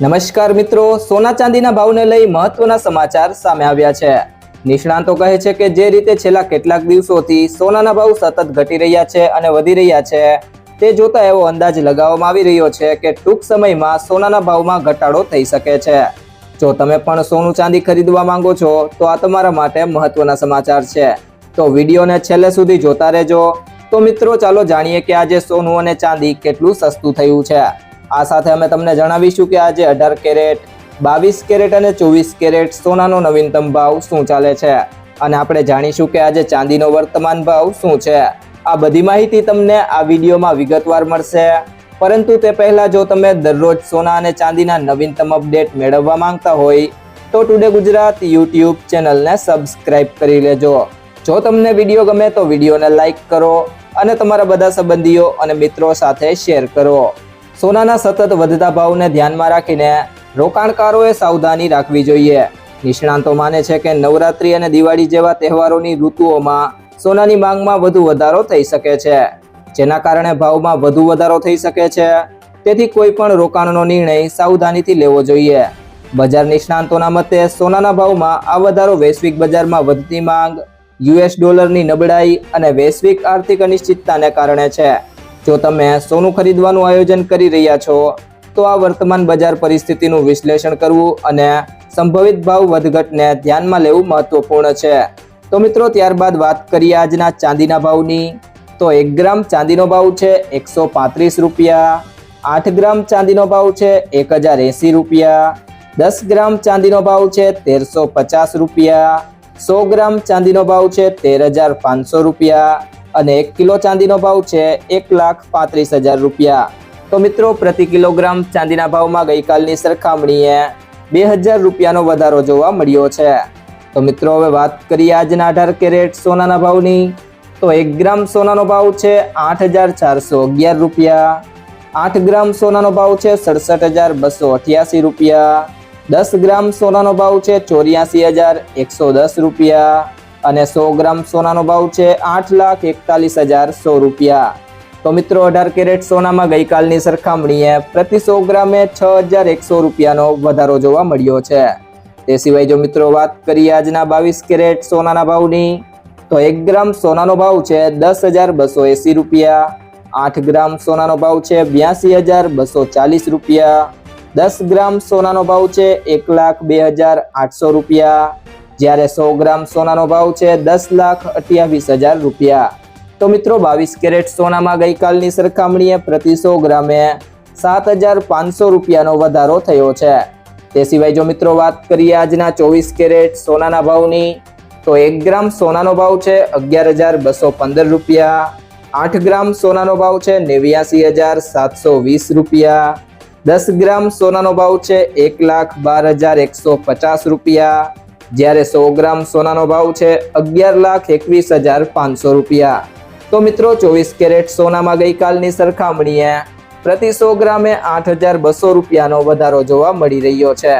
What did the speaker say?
નમસ્કાર મિત્રો, સોના ચાંદીના ભાવને લઈ મહત્વના સમાચાર સામે આવ્યા છે. નિષ્ણાંતો કહે છે કે જે રીતે છેલ્લા કેટલાક દિવસોથી સોનાના ભાવ સતત ઘટી રહ્યા છે અને વધી રહ્યા છે, તે જોતા એવો અંદાજ લગાવવામાં આવી રહ્યો છે કે ટૂંક સમયમાં સોનાના ભાવમાં ઘટાડો થઈ શકે છે. જો તમે પણ સોનું ચાંદી ખરીદવા માંગો છો, તો આ તમારા માટે મહત્વના સમાચાર છે. તો વિડીયોને છેલ્લે સુધી જોતા રહેજો. તો મિત્રો, ચાલો જાણીએ કે આજે સોનું અને ચાંદી કેટલું સસ્તું થયું છે. આ સાથે અમે તમને જણાવીશું કે આજે અઢાર કેરેટ, બાવીસ કેરેટ અને ચોવીસ કેરેટ સોનાનો નવીનતમ ભાવ શું ચાલે છે? અને આપણે જાણીશું કે આજે ચાંદીનો વર્તમાન ભાવ શું છે? આ બધી માહિતી તમને આ વિડીયોમાં વિગતવાર મળશે. પરંતુ તે પહેલાં જો તમે દરરોજ સોના અને ચાંદીના નવીનતમ અપડેટ મેળવવા માંગતા હોય, તો ટુડે ગુજરાત યુટ્યુબ ચેનલને સબસ્ક્રાઇબ કરી લેજો. જો તમને વીડિયો ગમે તો વિડીયોને લાઇક કરો અને તમારા બધા સંબંધીઓ અને મિત્રો સાથે શેર કરો. સોનાના સતત વધતા ભાવને ધ્યાનમાં રાખીને રોકાણકારોએ સાવધાની રાખવી જોઈએ. નિષ્ણાંતો માને છે કે નવરાત્રી અને દિવાળી જેવા તહેવારોની ઋતુઓમાં સોનાની માંગમાં વધુ વધારો થઈ શકે છે. જેના કારણે ભાવમાં વધુ વધારો થઈ શકે છે. તેથી કોઈ પણ રોકાણનો નિર્ણય સાવધાનીથી લેવો જોઈએ. બજાર નિષ્ણાંતોના મતે સોનાના ભાવમાં આ વધારો વૈશ્વિક બજારમાં વધતી માંગ, યુએસ ડોલરની નબળાઈ અને વૈશ્વિક આર્થિક અનિશ્ચિતતાને કારણે છે. જો તમે સોનું ખરીદવાનું આયોજન કરી રહ્યા છો, તો આ વર્તમાન બજાર પરિસ્થિતિનું વિશ્લેષણ કરવું અને સંભવિત ભાવ વધઘટને ધ્યાનમાં લેવું મહત્વપૂર્ણ છે. તો મિત્રો, ત્યારબાદ વાત કરીએ આજના ચાંદીના ભાવની. તો એક ગ્રામ ચાંદીનો ભાવ છે એકસો પાંત્રીસ રૂપિયા, આઠ ગ્રામ ચાંદીનો ભાવ છે એક હજાર એંસી રૂપિયા, દસ ગ્રામ ચાંદીનો ભાવ છે તેરસો પચાસ રૂપિયા, સો ગ્રામ ચાંદીનો ભાવ છે તેર હજાર પાંચસો રૂપિયા અને એક કિલો ચાંદીનો ભાવ છે એક લાખ પાંત્રીસ હજાર રૂપિયા. તો મિત્રો, પ્રતિ કિલોગ્રામ ચાંદીના ભાવમાં ગઈકાલની સરખામણીએ બે હજાર રૂપિયાનો વધારો જોવા મળ્યો છે. તો મિત્રો, હવે વાત કરીએ આજના અઢાર કેરેટ સોનાના ભાવની. તો એક ગ્રામ સોનાનો ભાવ છે આઠ હજાર ચારસો અગિયાર રૂપિયા. આઠ ગ્રામ સોનાનો ભાવ છે સડસઠ હજાર બસો અઠ્યાસી રૂપિયા. દસ ગ્રામ સોનાનો ભાવ છે ચોર્યાસી હજાર એકસો દસ રૂપિયા. અને સો ગ્રામ સોનાનો ભાવ છે આઠ લાખ એકતાલીસ હજાર સો રૂપિયા. તો મિત્રો, અઢાર કેરેટ સોનામાં ગઈકાલની સરખામણીએ પ્રતિ સો ગ્રામે છ હજાર એકસો રૂપિયાનો વધારો જોવા મળ્યો છે. તે સિવાય જો મિત્રો વાત કરીએ આજના બાવીસ કેરેટ સોનાના ભાવની, તો એક ગ્રામ સોનાનો ભાવ છે દસ હજાર બસો એંસી રૂપિયા. આઠ ગ્રામ સોનાનો ભાવ છે બ્યાસી હજાર બસો ચાલીસ રૂપિયા. દસ ગ્રામ સોનાનો ભાવ છે એક લાખ બે હજાર આઠસો રૂપિયા. જ્યારે સો ગ્રામ સોનાનો ભાવ છે દસ લાખ અઠ્યાવીસ હજાર રૂપિયા. તો મિત્રો, બાવીસ કેરેટ સોનામાં ગઈકાલની સરખામણીએ પ્રતિ સો ગ્રામે સાત હજાર પાંચસો રૂપિયાનો વધારો થયો છે. તે સિવાય જો મિત્રો વાત કરીએ આજના ચોવીસ કેરેટ સોનાના ભાવની, તો એક ગ્રામ સોનાનો ભાવ છે અગિયાર હજાર બસો પંદર રૂપિયા. આઠ ગ્રામ સોનાનો ભાવ છે નેવ્યાસી હજાર સાતસો વીસ રૂપિયા. દસ ગ્રામ સોનાનો ભાવ છે એક લાખ બાર હજાર એકસો પચાસ રૂપિયા. જ્યારે સો ગ્રામ સોનાનો ભાવ છે અગિયાર લાખ એકવીસ હજાર પાંચસો રૂપિયા. તો મિત્રો, ચોવીસ કેરેટ સોનામાં ગઈકાલની સરખામણીએ પ્રતિ સો ગ્રામે આઠ હજાર બસો રૂપિયાનો વધારો જોવા મળી રહ્યો છે.